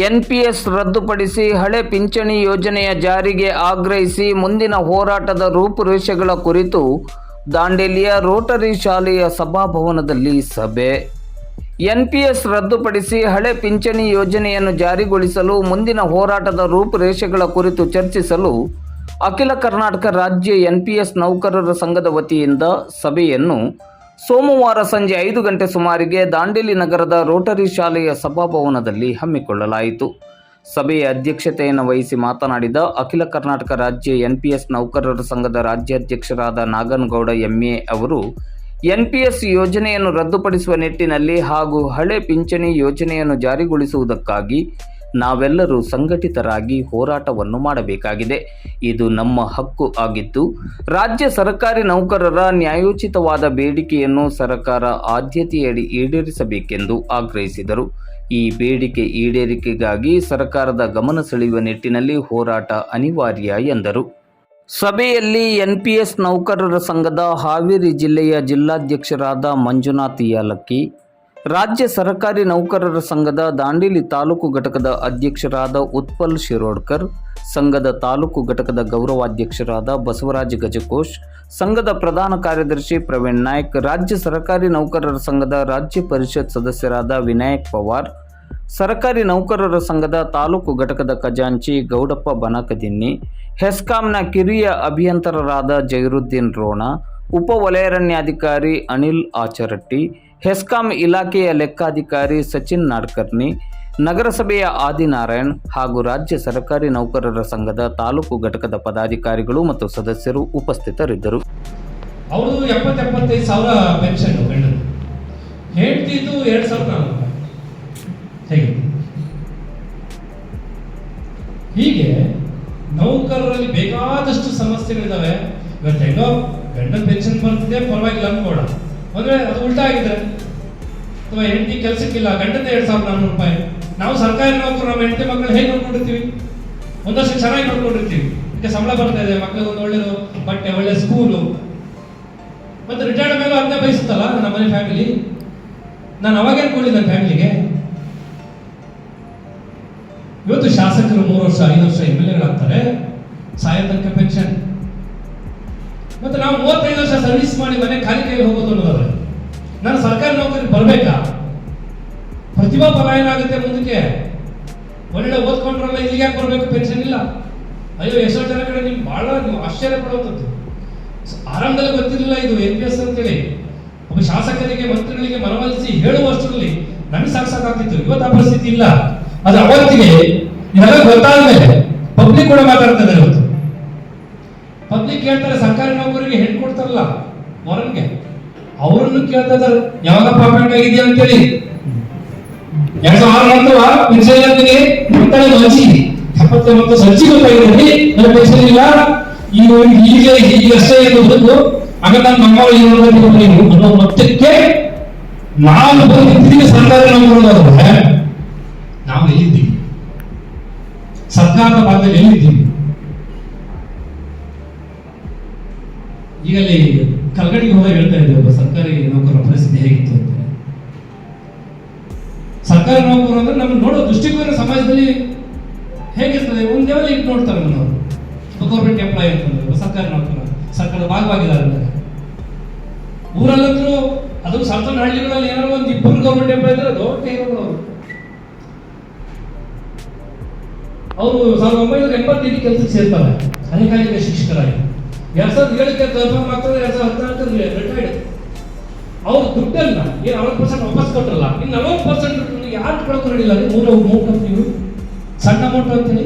NPS ರದ್ದುಪಡಿಸಿ ಹಳೆ ಪಿಂಚಣಿ ಯೋಜನೆಯ ಜಾರಿಗೆ ಆಗ್ರಹಿಸಿ ಮುಂದಿನ ಹೋರಾಟದ ರೂಪುರೇಷೆಗಳ ಕುರಿತು ದಾಂಡೇಲಿಯ ರೋಟರಿ ಶಾಲೆಯ ಸಭಾಭವನದಲ್ಲಿ ಸಭೆ. ಎನ್ಪಿಎಸ್ ರದ್ದುಪಡಿಸಿ ಹಳೆ ಪಿಂಚಣಿ ಯೋಜನೆಯನ್ನು ಜಾರಿಗೊಳಿಸಲು ಮುಂದಿನ ಹೋರಾಟದ ರೂಪುರೇಷೆಗಳ ಕುರಿತು ಚರ್ಚಿಸಲು ಅಖಿಲ ಕರ್ನಾಟಕ ರಾಜ್ಯ ಎನ್ಪಿಎಸ್ ನೌಕರರ ಸಂಘದ ವತಿಯಿಂದ ಸಭೆಯನ್ನು ಸೋಮವಾರ ಸಂಜೆ ಐದು ಗಂಟೆ ಸುಮಾರಿಗೆ ದಾಂಡೇಲಿ ನಗರದ ರೋಟರಿ ಶಾಲೆಯ ಸಭಾಭವನದಲ್ಲಿ ಹಮ್ಮಿಕೊಳ್ಳಲಾಯಿತು. ಸಭೆಯ ಅಧ್ಯಕ್ಷತೆಯನ್ನು ವಹಿಸಿ ಮಾತನಾಡಿದ ಅಖಿಲ ಕರ್ನಾಟಕ ರಾಜ್ಯ ಎನ್ಪಿಎಸ್ ನೌಕರರ ಸಂಘದ ರಾಜ್ಯಾಧ್ಯಕ್ಷರಾದ ನಾಗನಗೌಡ ಎಂಎ ಅವರು, ಎನ್ಪಿಎಸ್ ಯೋಜನೆಯನ್ನು ರದ್ದುಪಡಿಸುವ ನಿಟ್ಟಿನಲ್ಲಿ ಹಾಗೂ ಹಳೆ ಪಿಂಚಣಿ ಯೋಜನೆಯನ್ನು ಜಾರಿಗೊಳಿಸುವುದಕ್ಕಾಗಿ ನಾವೆಲ್ಲರೂ ಸಂಘಟಿತರಾಗಿ ಹೋರಾಟವನ್ನು ಮಾಡಬೇಕಾಗಿದೆ. ಇದು ನಮ್ಮ ಹಕ್ಕು ಆಗಿದ್ದು, ರಾಜ್ಯ ಸರ್ಕಾರಿ ನೌಕರರ ನ್ಯಾಯೋಚಿತವಾದ ಬೇಡಿಕೆಯನ್ನು ಸರ್ಕಾರ ಆದ್ಯತೆಯಡಿ ಈಡೇರಿಸಬೇಕೆಂದು ಆಗ್ರಹಿಸಿದರು. ಈ ಬೇಡಿಕೆ ಈಡೇರಿಕೆಗಾಗಿ ಸರ್ಕಾರದ ಗಮನ ಸೆಳೆಯುವ ನಿಟ್ಟಿನಲ್ಲಿ ಹೋರಾಟ ಅನಿವಾರ್ಯ ಎಂದರು. ಸಭೆಯಲ್ಲಿ ಎನ್ಪಿಎಸ್ ನೌಕರರ ಸಂಘದ ಹಾವೇರಿ ಜಿಲ್ಲೆಯ ಜಿಲ್ಲಾಧ್ಯಕ್ಷರಾದ ಮಂಜುನಾಥ್ ಯಾಲಕ್ಕಿ ರಾಜ್ಯ ಸರ್ಕಾರಿ ನೌಕರರ ಸಂಘದ ದಾಂಡೇಲಿ ತಾಲೂಕು ಘಟಕದ ಅಧ್ಯಕ್ಷರಾದ ಉತ್ಪಲ್ ಶಿರೋಡ್ಕರ್, ಸಂಘದ ತಾಲೂಕು ಘಟಕದ ಗೌರವಾಧ್ಯಕ್ಷರಾದ ಬಸವರಾಜ್ ಗಜಕೋಶ್, ಸಂಘದ ಪ್ರಧಾನ ಕಾರ್ಯದರ್ಶಿ ಪ್ರವೀಣ್ ನಾಯ್ಕ್, ರಾಜ್ಯ ಸರ್ಕಾರಿ ನೌಕರರ ಸಂಘದ ರಾಜ್ಯ ಪರಿಷತ್ ಸದಸ್ಯರಾದ ವಿನಾಯಕ್ ಪವಾರ್, ಸರ್ಕಾರಿ ನೌಕರರ ಸಂಘದ ತಾಲೂಕು ಘಟಕದ ಖಜಾಂಚಿ ಗೌಡಪ್ಪ ಬನಕದಿನ್ನಿ, ಹೆಸ್ಕಾಂನ ಕಿರಿಯ ಅಭಿಯಂತರರಾದ ಜೈರುದ್ದೀನ್ ರೋಣ, ಉಪ ವಲಯರಣ್ಯಾಧಿಕಾರಿ ಅನಿಲ್ ಆಚರಟ್ಟಿ ಹೆಸ್ಕಾಂ ಇಲಾಖೆಯ ಲೆಕ್ಕಾಧಿಕಾರಿ ಸಚಿನ್ ನಾಡ್ಕರ್ನಿ ನಗರಸಭೆಯ ಆದಿನಾರಾಯಣ್ ಹಾಗೂ ರಾಜ್ಯ ಸರ್ಕಾರಿ ನೌಕರರ ಸಂಘದ ತಾಲೂಕು ಘಟಕದ ಪದಾಧಿಕಾರಿಗಳು ಮತ್ತು ಸದಸ್ಯರು ಉಪಸ್ಥಿತರಿದ್ದರು. ಅವರು ಎಪ್ಪತ್ತೆಪ್ಪತ್ತೈದು ಸಾವಿರ ಪೆನ್ಷನ್ ಗಂಡರು ಹೇಳ್ತಿದ್ದು ಎರಡು ಸಾವಿರದ ನಾಲ್ಕು. ಹೇಗೆ? ನೌಕರರಲ್ಲಿ ಬೇಕಾದಷ್ಟು ಸಮಸ್ಯೆಗಳಿದಾವೆ. ಇವತ್ತು ಹೆಂಗೋ ಗಂಡನ ಪೆನ್ಷನ್ ಬರ್ತಿದೆ ಪರವಾಗಿಲ್ಲ ಅನ್ಕೋಣ ಅಂದ್ರೆ ಅದು ಉಲ್ಟಾ ಆಗಿದೆ. ಅಥವಾ ಹೆಂಡತಿ ಕೆಲಸಕ್ಕಿಲ್ಲ, ಗಂಡದ ಎರಡು ಸಾವಿರದ ನಾನ್ನೂರು ರೂಪಾಯಿ. ನಾವು ಸರ್ಕಾರಿ ನೌಕರು ನಮ್ಮ ಹೆಂಡತಿ ಮಕ್ಕಳು ಹೇಗೆ ನೋಡ್ಕೊಂಡಿರ್ತೀವಿ? ಒಂದಷ್ಟು ಚೆನ್ನಾಗಿ ನೋಡ್ಕೊಂಡಿರ್ತೀವಿ. ಈಗ ಸಂಬಳ ಬರ್ತಾ ಇದೆ, ಮಕ್ಕಳಿಗೆ ಒಂದು ಒಳ್ಳೆಯದು ಬಟ್ಟೆ, ಒಳ್ಳೆ ಸ್ಕೂಲು ಮತ್ತೆ ರಿಟೈರ್ಡ್ ಮೇಲೆ ಅದನ್ನೇ ಬಯಸುತ್ತಲ್ಲ ನಮ್ಮ ಮನೆ ಫ್ಯಾಮಿಲಿ ನಾನು ಅವಾಗೇನು ಕೊಡಿಲ್ಲ ಫ್ಯಾಮಿಲಿಗೆ ಇವತ್ತು ಶಾಸಕರು ಮೂರು ವರ್ಷ, ಐದು ವರ್ಷ ಎಂ ಎಲ್ ಎಗಳಾಗ್ತಾರೆ ಪೆನ್ಷನ್ ಮತ್ತೆ ನಾವು ಮೂವತ್ತೈದು ವರ್ಷ ಸರ್ವಿಸ್ ಮಾಡಿ ಮನೆ ಖಾಲಿ ಕೈಲಿ ಹೋಗೋದು ಅನ್ನೋದಾದ್ರೆ ನಾನು ಸರ್ಕಾರಿ ನೌಕರಿ ಬರಬೇಕಾ? ಪ್ರತಿಭಾ ಪಲಾಯನ ಆಗುತ್ತೆ ಮುಂದಕ್ಕೆ. ಒಳ್ಳೆ ಓದ್ಕೊಂಡ್ರಲ್ಲ, ಇಲ್ಲಿಗೆ ಯಾಕೆ ಬರಬೇಕು? ಪೆನ್ಷನ್ ಇಲ್ಲ. ಅಯ್ಯೋ, ಎಷ್ಟೋ ಜನ ಕಡೆ ನಿಮ್ಗೆ ಬಹಳ ನೀವು ಆಶ್ಚರ್ಯ ಪಡುವಂಥದ್ದು. ಆರಂಭದಲ್ಲಿ ಗೊತ್ತಿರಲಿಲ್ಲ ಇದು ಎನ್ ಪಿ ಎಸ್ ಅಂತೇಳಿ. ಒಬ್ಬ ಶಾಸಕರಿಗೆ, ಮಂತ್ರಿಗಳಿಗೆ ಮನವೊಲಿಸಿ ಹೇಳುವಷ್ಟರಲ್ಲಿ ನಮಗೆ ಸಾಕಾಗ್ತಿತ್ತು ಇವತ್ತು ಆ ಪರಿಸ್ಥಿತಿ ಇಲ್ಲ. ಅದು ಅವತ್ತಿಗೆ, ಇದೆಲ್ಲ ಗೊತ್ತಾದ ಪಬ್ಲಿಕ್ ಕೂಡ ಮಾತಾಡ್ತಾ ಇವತ್ತು. ಪಬ್ಲಿಕ್ ಕೇಳ್ತಾರೆ, ಸರ್ಕಾರಿ ನೌಕರಿಗೆ ಹೆಣ್ಣು ಕೊಡ್ತಾರಲ್ಲ ಮೊರನ್ಗೆ. ಅವರನ್ನು ಕೇಳ್ತಾ ಇದ್ದಾರೆ ಯಾವಾಗ ಅಪಾಯಿಂಟ್ ಆಗಿದೆಯಾ ಅಂತೇಳಿ. ಎರಡ್ ಸಾವಿರ ಆರು ಅಂತವ ಪೆನ್ಷನ್ ಅಂತೀನಿ ಅಂತಾನೆ ಮಂಚಿ ಎಪ್ಪತ್ತೆ ಮತ್ತು ಸಂಚಿ ಗೊತ್ತಾಗಿದೆ ನನ್ನ ಪೆನ್ಷನ್ ಇಲ್ಲ. ಈಗ ಹೀಗೆ ಈಗ ಅಷ್ಟೇ ಆಗ ನನ್ನ ನೀವು ಅನ್ನೋ ಮಟ್ಟಕ್ಕೆ ನಾವು ಬಂದಿದ್ದೀವಿ ಸರ್ಕಾರಿ ನೌಕರರಾದ್ರೆ ನಾವು ಎಲ್ಲಿದ್ದೀವಿ ಸರ್ಕಾರದ ಭಾಗದಲ್ಲಿ ಎಲ್ಲಿದ್ದೀವಿ? ಈಗಲೇ ಕಲ್ಗಡಿಗೆ ಹೋದಾಗ ಹೇಳ್ತಾ ಇದ್ದೆ, ಒಬ್ಬ ಸರ್ಕಾರಿ ನೌಕರರ ಪರಿಸ್ಥಿತಿ ಹೇಗಿತ್ತು ಅಂತ. ಸರ್ಕಾರಿ ನೌಕರು ಅಂದ್ರೆ ನಮ್ಗೆ ನೋಡೋ ದೃಷ್ಟಿಕೋನ ಸಮಾಜದಲ್ಲಿ ಹೇಗಿರ್ತದೆ? ಒಂದು ಲೆವೆಲ್ ಇಟ್ಟು ನೋಡ್ತಾರೆ ನಾವು ಗೌರ್ಮೆಂಟ್ ಎಂಪ್ಲಾಯ್ ಅಂತಂದ್ರೆ ಸರ್ಕಾರಿ ನೌಕರ, ಸರ್ಕಾರದ ಭಾಗವಾಗಿದ್ದಾರೆ ಅಂದ್ರೆ. ಊರಲ್ಲಂತೂ ಅದು ಸಣ್ಣ ಹಳ್ಳಿಗಳಲ್ಲಿ ಏನಾದ್ರು ಒಂದು ಇಬ್ಬರು ಗೌರ್ಮೆಂಟ್ ಎಂಪ್ಲಾಯ್ ಇದ್ರೆ ದೊಡ್ಡ ಹೀರೋಗಳು ಅವರು. ಅವರು ಸಾವಿರದ ಒಂಬೈನೂರ ಎಂಬತ್ತೈದು ಕೆಲಸಕ್ಕೆ ಸೇರ್ತಾರೆ ಅಧಿಕಾರಿಗಳ ಶಿಕ್ಷಕರಾಗಿ. ಎರಡ್ ಸಾವಿರದ ಏಳಕ್ಕೆ ಕನ್ಫರ್ಮ್ ಆಗ್ತದೆ ಎರಡ್ ಸಾವಿರದ ಹದಿನಾಲ್ಕರಲ್ಲಿ ರಿಟೈರ್ಡ್ ಅವ್ರ ದುಡ್ಡನ್ನ ಏನು ಅರವತ್ತು ಪರ್ಸೆಂಟ್ ವಾಪಸ್ ಕೊಟ್ಟರಲ್ಲ ಇನ್ನು ನಲವತ್ತು ಪರ್ಸೆಂಟ್ ಯಾರು ಕಳ್ಕೊಂಡಿಲ್ಲ ಮೂರು ಮೂರು ಸಣ್ಣ ಅಮೌಂಟ್ ಅಂತೇಳಿ